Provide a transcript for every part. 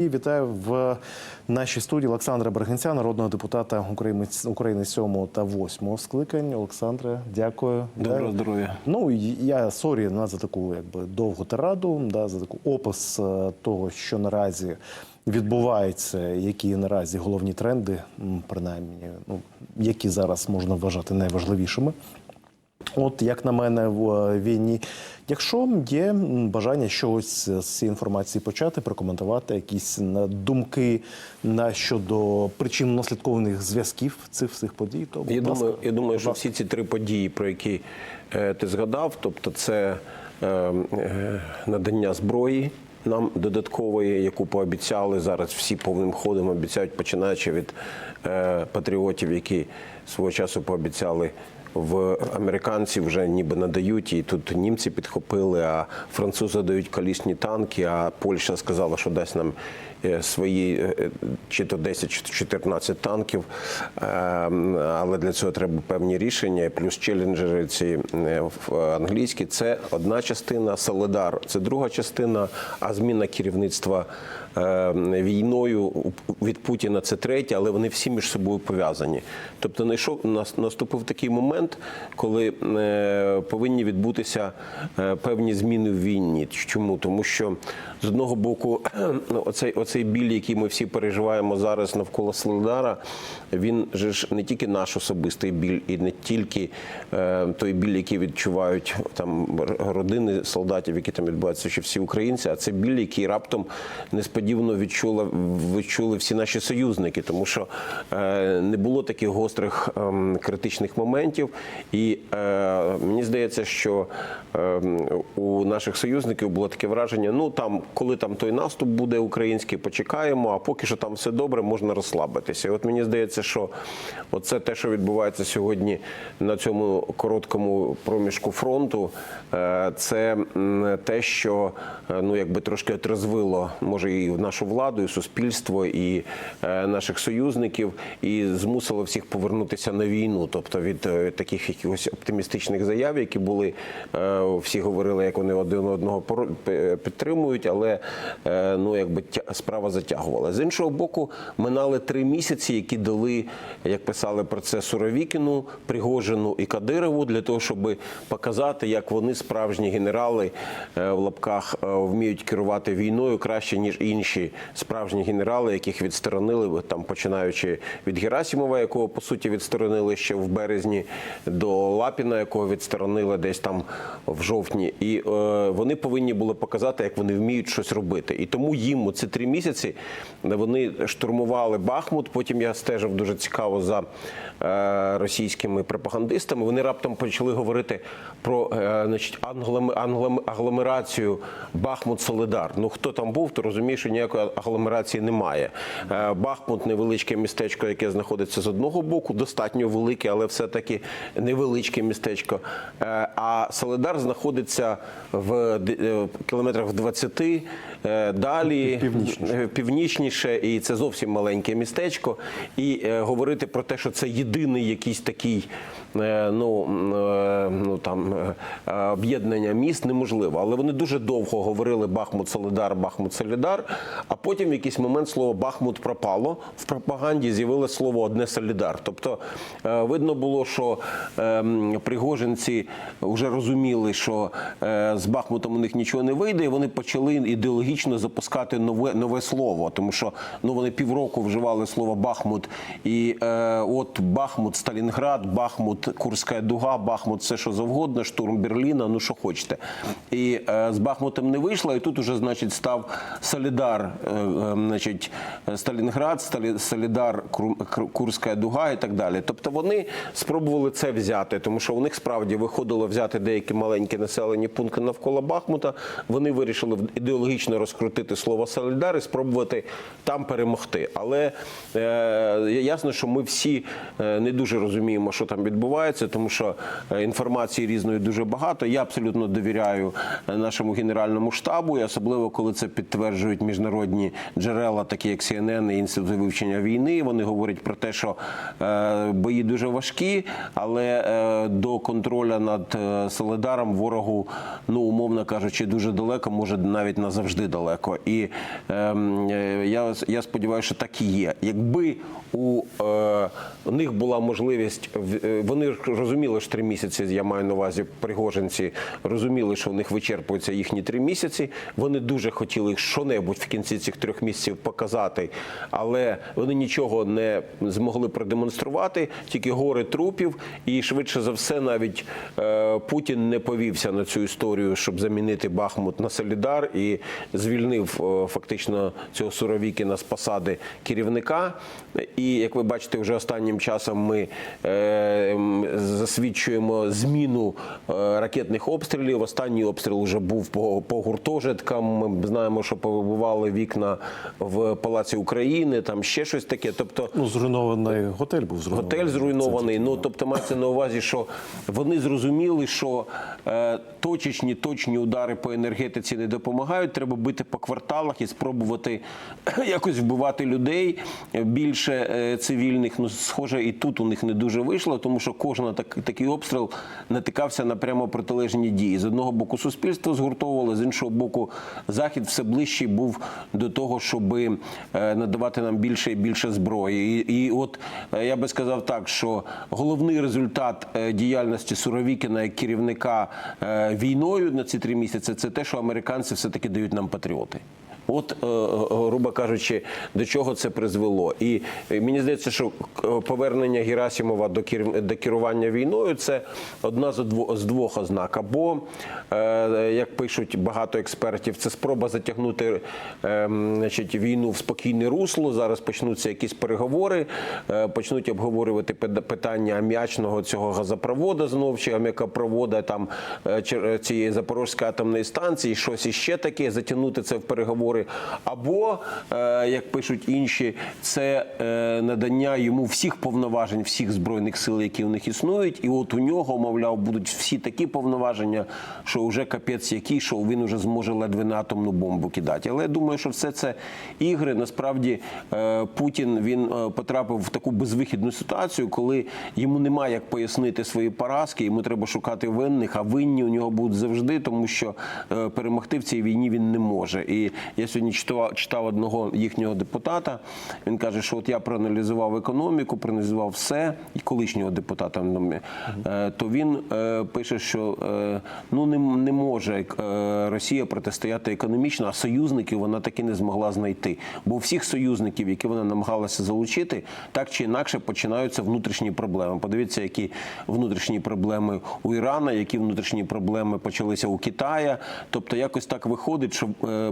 І вітаю в нашій студії Олександра Бергенця, народного депутата України, України 7 та 8 скликань. Олександре, дякую. Доброго здоров'я. Ну я сорі на за таку якби довгу тираду, да, за таку опис е, того, що наразі відбувається, які наразі головні тренди, принаймні, ну які зараз можна вважати найважливішими. От як на мене в е, війні, якщо є бажання щось з цієї інформації почати, прокоментувати якісь думки на щодо причинно-наслідкових зв'язків цих всіх подій, то будь Я ласка. думаю, я думаю, що всі ці три події, про які е, ти згадав, тобто це е, е, надання зброї. Нам додаткової, яку пообіцяли зараз, всі повним ходом обіцяють, починаючи від е, патріотів, які свого часу пообіцяли в американці вже ніби надають, і тут німці підхопили, а французи дають колісні танки. А Польща сказала, що дасть нам е, свої е, чи то 10, чи то 14 танків. Е, Але для цього треба певні рішення. Плюс челенджери ці е, англійські. Це одна частина. Солидар це друга частина. А зміна керівництва е, війною від Путіна це третя, але вони всі між собою пов'язані. Тобто наступив такий момент, коли е, повинні відбутися е, певні зміни в війні. Чому? Тому що з одного боку, ну, оцей, оцей біль, який ми всі переживаємо зараз навколо Солидара, він же ж не тільки наш особистий біль, і не тільки е, той біль, який відчувають там родини солдатів, які там відбуваються, чи всі українці, а це біль, який раптом несподівано відчула, відчули всі наші союзники, тому що е, не було таких гострих ем, критичних моментів. І е, мені здається, що е, у наших союзників було таке враження: ну там, коли там той наступ буде український, почекаємо, а поки що там все добре, можна розслабитися. І от мені здається, що оце те, що відбувається сьогодні на цьому короткому проміжку фронту, е, це те, що е, ну якби трошки отрезвило, може, і нашу владу, і суспільство, і е, наших союзників, і змусило всіх повернутися на війну. Тобто від е, таких якихось оптимістичних заяв, які були, е, всі говорили, як вони один одного підтримують, але е, ну якби справа затягувала. З іншого боку, минали три місяці, які дали, як писали про це Суровікіну, Пригожину і Кадирову, для того, щоб показати, як вони справжні генерали е, в лапках вміють керувати війною краще ніж інші справжні генерали, яких відсторонили там, починаючи від Герасимова, якого по суті відсторонили ще в березні, до Лапіна, якого відсторонили десь там в жовтні. І е, вони повинні були показати, як вони вміють щось робити. І тому їм у ці три місяці вони штурмували Бахмут. Потім я стежив дуже цікаво за е, російськими пропагандистами. Вони раптом почали говорити про е, значить, англом- англом- агломерацію Бахмут-Солидар. Ну хто там був, то розуміє, що ніякої агломерації немає. Е, Бахмут невеличке містечко, яке знаходиться з одного боку, достатньо велике, але все-таки невеличке містечко. Е, А Солидар знаходиться в е, кілометрах в 20 е, далі Північніше. північніше, і це зовсім маленьке містечко. І говорити про те, що це єдиний якийсь такий ну, ну там об'єднання міст неможливо. Але вони дуже довго говорили Бахмут Солидар, Бахмут Солідар. А потім в якийсь момент слово Бахмут пропало в пропаганді. З'явилось слово одне Солідар. Тобто видно було, що пригожинці вже розуміли, що е, з Бахмутом у них нічого не вийде, і вони почали ідеологічно запускати нове нове слово, тому що ну вони півроку вживали слово Бахмут, і е, от Бахмут, Сталінград, Бахмут, Курська дуга, Бахмут, все що завгодно, штурм Берліна, ну що хочете. І е, з Бахмутом не вийшло, і тут уже значить став Солідар, е, е, значить Сталінград, Сталі, Солідар, Курська дуга і так далі. Тобто вони спробували це взяти, тому що у них справді виходило взяти деякі маленькі населені пункти навколо Бахмута. Вони вирішили ідеологічно розкрутити слово Солідар і спробувати там перемогти. Але е, ясно, що ми всі е, не дуже розуміємо, що там відбувається, тому що е, інформації різної дуже багато. Я абсолютно довіряю е, нашому генеральному штабу, і особливо коли це підтверджують міжнародні джерела, такі як CNN і інститут вивчення війни. Вони говорять про те, що бої дуже важкі, але е, до контроля над е, Солидаром ворогу, ну умовно кажучи, дуже далеко, може навіть назавжди далеко. І ем, е, я, я сподіваюся, що так і є. Якби у, них була можливість, вони ж розуміли, що три місяці, я маю на увазі пригожинці, розуміли, що у них вичерпуються їхні три місяці. Вони дуже хотіли що-небудь в кінці цих трьох місяців показати, але вони нічого не змогли продемонструвати, тільки гори трупів. І швидше за все, навіть е, Путін не повівся на цю історію, щоб замінити Бахмут на Солідар і звільнив е, фактично цього Суровікіна з посади керівника. І як ви бачите, вже останнім часом ми е, засвідчуємо зміну ракетних обстрілів. Останній обстріл вже був по, по гуртожиткам. Ми знаємо, що повибивали вікна в Палаці України, там ще щось таке. Тобто Ну, зруйнований готель був зруйнований. Готель зруйнований. Це Ну тобто мається на увазі, що вони зрозуміли, що е, точечні точні удари по енергетиці не допомагають. Треба бити по кварталах і спробувати якось вбивати людей більше е, цивільних. Ну схоже, і тут у них не дуже вийшло, тому що кожен так, такий обстріл натикався на прямо протилежні дії. З одного боку суспільство згуртовувало, з іншого боку, захід все ближчий був до того, щоб е, надавати нам більше і більше зброї. І, і от е, я би сказав так, що головний результат е, діяльності Суровікіна як керівника е, війною на ці три місяці це те, що американці все таки дають нам патріоти. От, е, грубо кажучи, до чого це призвело. І е, мені здається, що е, повернення Герасимова до керування війною це одна з двох ознак. Або, як пишуть багато експертів, це спроба затягнути значить, війну в спокійне русло. Зараз почнуться якісь переговори, почнуть обговорювати питання аміачного цього газопроводу знов чи аміакопровода там цієї Запорізької атомної станції, щось іще таке, затягнути це в переговори. Або, е, як пишуть інші, це е, надання йому всіх повноважень, всіх збройних сил, які у них існують, і от у нього, мовляв, будуть всі такі повноваження, що вже капець який, що він вже зможе ледве на атомну бомбу кидати. Але я думаю, що все це ігри. Насправді е, Путін він потрапив в таку безвихідну ситуацію, коли йому немає як пояснити свої поразки, йому треба шукати винних, а винні у нього будуть завжди, тому що перемогти в цій війні він не може. І я сьогодні читав, читав одного їхнього депутата. Він каже, що от я проаналізував економіку, проаналізував все, і колишнього депутата, ну, е, то він е, пише, що е, ну не, не може Росія протистояти економічно, а союзників вона таки не змогла знайти. Бо всіх союзників, які вона намагалася залучити, так чи інакше починаються внутрішні проблеми. Подивіться, які внутрішні проблеми у Ірана, які внутрішні проблеми почалися у Китая. Тобто, якось так виходить, що е,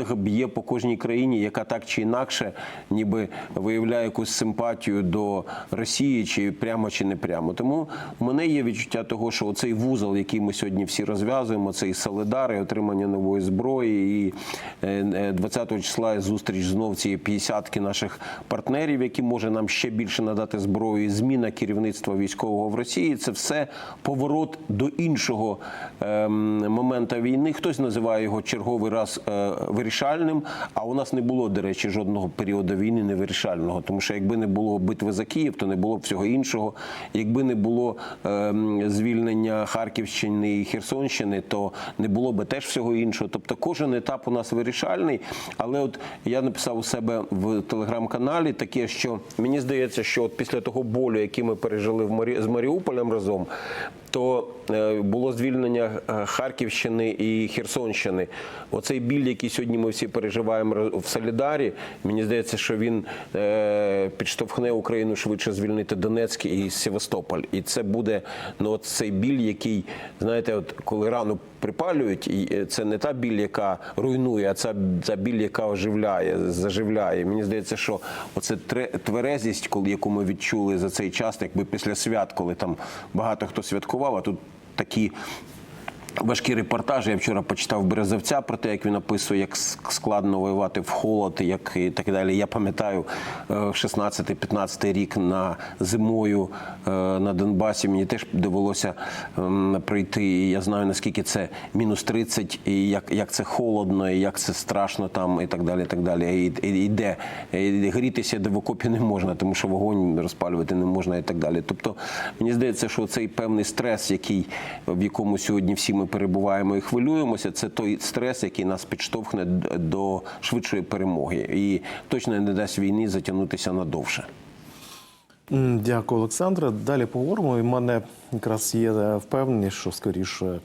бумеранг б'є по кожній країні, яка так чи інакше, ніби виявляє якусь симпатію до Росії, чи прямо чи не прямо. Тому у мене є відчуття того, що цей вузол, який ми сьогодні всі розв'язуємо, цей Солидар і отримання нової зброї, і е, е, 20 числа зустріч знов цієї п'ятдесятки наших партнерів, які може нам ще більше надати зброю, і зміна керівництва військового в Росії. Це все поворот до іншого ем, моменту війни. Хтось називає його черговий раз е, вирішальним. А у нас не було, до речі, жодного періоду війни невирішального. Тому що якби не було битви за Київ, то не було б всього іншого. Якби не було ем, звільнення Харківщини і Херсонщини, то не було би теж всього іншого. Тобто кожен етап у нас вирішальний. Але от я написав у себе в телеграм-каналі таке, що мені здається, що от після того болю, який ми пережили в Марі... з Маріуполем разом, то е, було звільнення е, Харківщини і Херсонщини. Оцей біль, який сьогодні ми всі переживаємо в Солідарі, мені здається, що він е, підштовхне Україну швидше звільнити Донецьк і Севастополь. І це буде ну, от цей біль, який, знаєте, от коли рану припалюють, і е, це не та біль, яка руйнує, а це та біль, яка оживляє, заживляє. Мені здається, що оце тверезість, коли яку ми відчули за цей час, якби після свят, коли там багато хто святкував, а тут такі Важкі репортажі. Я вчора почитав Березовця про те, як він описує, як складно воювати в холод, як і так далі. Я пам'ятаю е, 16-15 рік на зимою е, на Донбасі. Мені теж довелося пройти. І я знаю наскільки це мінус 30, і як, як це холодно, і як це страшно там, і так далі. І так далі. І, і, і де і грітися де в окопі не можна, тому що вогонь розпалювати не можна, і так далі. Тобто мені здається, що цей певний стрес, який в якому сьогодні всі ми перебуваємо і хвилюємося, це той стрес, який нас підштовхне до швидшої перемоги, і точно не дасть війні затягнутися надовше. Дякую, Олександре. Далі поговоримо. І в мене якраз є е, впевненість, що скоріше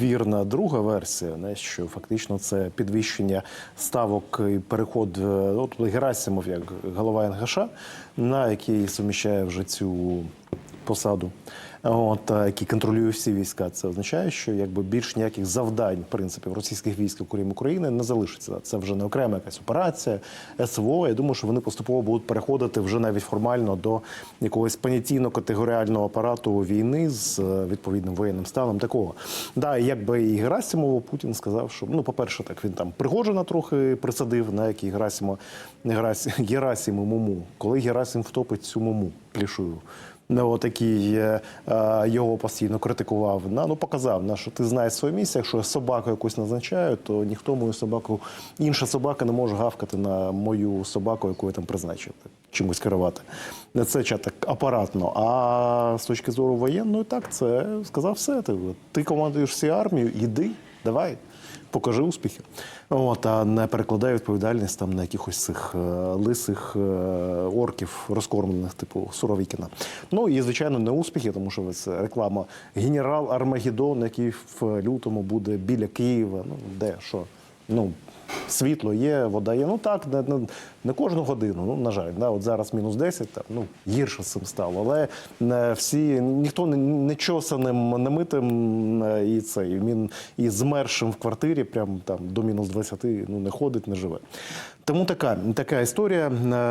вірна друга версія, не, що фактично це підвищення ставок і переход е, тобто Герасимов як голова НГШ, на який суміщає вже цю посаду. От, е, який контролює всі війська, це означає, що якби більш ніяких завдань, в принципі, російських військ, окрім України, не залишиться. Це вже не окрема якась операція, СВО. Я думаю, що вони поступово будуть переходити вже навіть формально до якогось понятійно-категоріального апарату війни з е, відповідним воєнним станом. Такого да, якби і Герасимову Путін сказав, що ну, по-перше, так він там Пригожина трохи присадив, на який Герасимо Герасі, Герасиму Муму, коли Герасим втопить цю муму плішую. От який е, е, його постійно критикував. Ну, показав, на, що ти знаєш своє місце. Якщо я собаку якусь назначаю, то ніхто мою собаку, інша собака не може гавкати на мою собаку, яку я там призначив, чимось керувати. Це ча так апаратно. А з точки зору воєнної, так, це сказав все. Ти, ти командуєш всі армію, іди, давай. Покажи успіхи, от а не перекладай відповідальність там на якихось цих е, лисих е, орків розкормлених, типу Суровікіна. Ну і звичайно не успіхи, тому що це реклама генерал Армагеддон, який в лютому буде біля Києва. Ну де що? Ну світло є, вода є. Ну так, не, не, не кожну годину. Ну на жаль, да, от зараз мінус 10, там ну гірше з цим стало. Але не всі ніхто не, не чосаним, не митим е, і це і він і змершим в квартирі, прям там до мінус 20, ну не ходить, не живе. Тому така, така історія. Е,